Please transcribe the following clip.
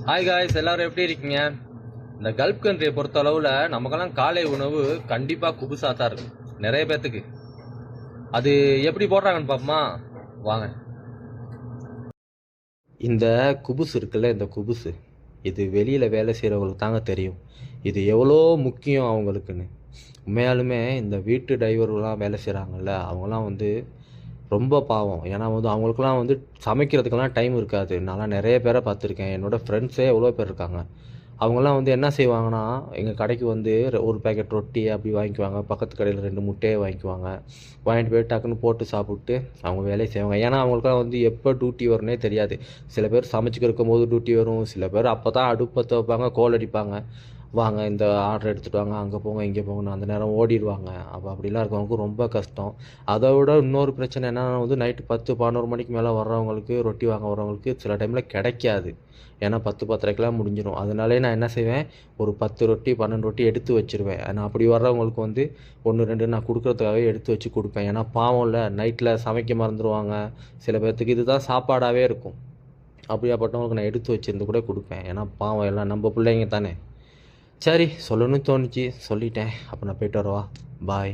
Hi guys எல்லாரும் எப்படி இருக்கீங்க? இந்த கல்ஃப் கண்ட்ரியை பொறுத்த அளவில் நமக்கெல்லாம் காலை உணவு கண்டிப்பாக குபுசாக தான் இருக்கும் நிறைய பேர்த்துக்கு அது எப்படி போடுறாங்கன்னு பார்ப்போமா வாங்க. இந்த குபுசு இருக்குல்ல இந்த குபுசு இது வெளியில் வேலை செய்கிறவங்களுக்கு தாங்க தெரியும். இது எவ்வளோ முக்கியம் அவங்களுக்குன்னு. உண்மையாலுமே இந்த வீட்டு டிரைவர்கள்லாம் வேலை செய்கிறாங்கல்ல அவங்களாம் வந்து ரொம்ப பாவம். ஏன்னா வந்து அவங்களுக்குலாம் வந்து சமைக்கிறதுக்கெல்லாம் டைம் இருக்காது. நான்லாம் நிறைய பேரை பார்த்துருக்கேன். என்னோடய ஃப்ரெண்ட்ஸே எவ்வளோ பேர் இருக்காங்க. அவங்கெல்லாம் வந்து என்ன செய்வாங்கன்னா எங்கள் கடைக்கு வந்து ஒரு பேக்கெட் ரொட்டி அப்படி வாங்கிக்குவாங்க. பக்கத்து கடையில் ரெண்டு முட்டையை வாங்கிக்குவாங்க. வாங்கிட்டு போய் டக்குன்னு போட்டு சாப்பிட்டு அவங்க வேலையை செய்வாங்க. ஏன்னா அவங்களுக்குலாம் வந்து எப்போ டியூட்டி வரும்னே தெரியாது. சில பேர் சமைச்சிக்கிருக்கும் போது டியூட்டி வரும். சில பேர் அப்போ தான் அடுப்பத்தை வைப்பாங்க கோல் அடிப்பாங்க. வாங்க இந்த ஆர்டர் எடுத்துகிட்டு வாங்க அங்கே போங்க இங்கே போங்கன்னு அந்த நேரம் ஓடிடுவாங்க. அப்போ அப்படிலாம் இருக்கவங்களுக்கு ரொம்ப கஷ்டம். அதை விட இன்னொரு பிரச்சனை என்னென்னா வந்து நைட்டு பத்து பதினோரு மணிக்கு மேலே வர்றவங்களுக்கு ரொட்டி வாங்க வர்றவங்களுக்கு சில டைமில் கிடைக்காது. ஏன்னா பத்து பத்தரைக்கெல்லாம் முடிஞ்சிடும் அதனாலே நான் என்ன செய்வேன்? ஒரு பத்து ரொட்டி பன்னெண்டு ரொட்டி எடுத்து வச்சிருவேன். நான் அப்படி வர்றவங்களுக்கு வந்து ஒன்று ரெண்டு நான் கொடுக்குறதுக்காகவே எடுத்து வச்சு கொடுப்பேன். ஏன்னா பாவம் இல்லை. நைட்டில் சமைக்க மறந்துடுவாங்க சில பேர்த்துக்கு இதுதான் சாப்பாடாகவே இருக்கும். அப்படியாப்பட்டவங்களுக்கு நான் எடுத்து வச்சுருந்து கூட கொடுப்பேன். ஏன்னா பாவம் எல்லாம் நம்ம பிள்ளைங்க தானே. சரி சொல்லணும்னு தோணுச்சு. சொல்லிட்டேன். அப்போ நான் போயிட்டு வரவா? பாய்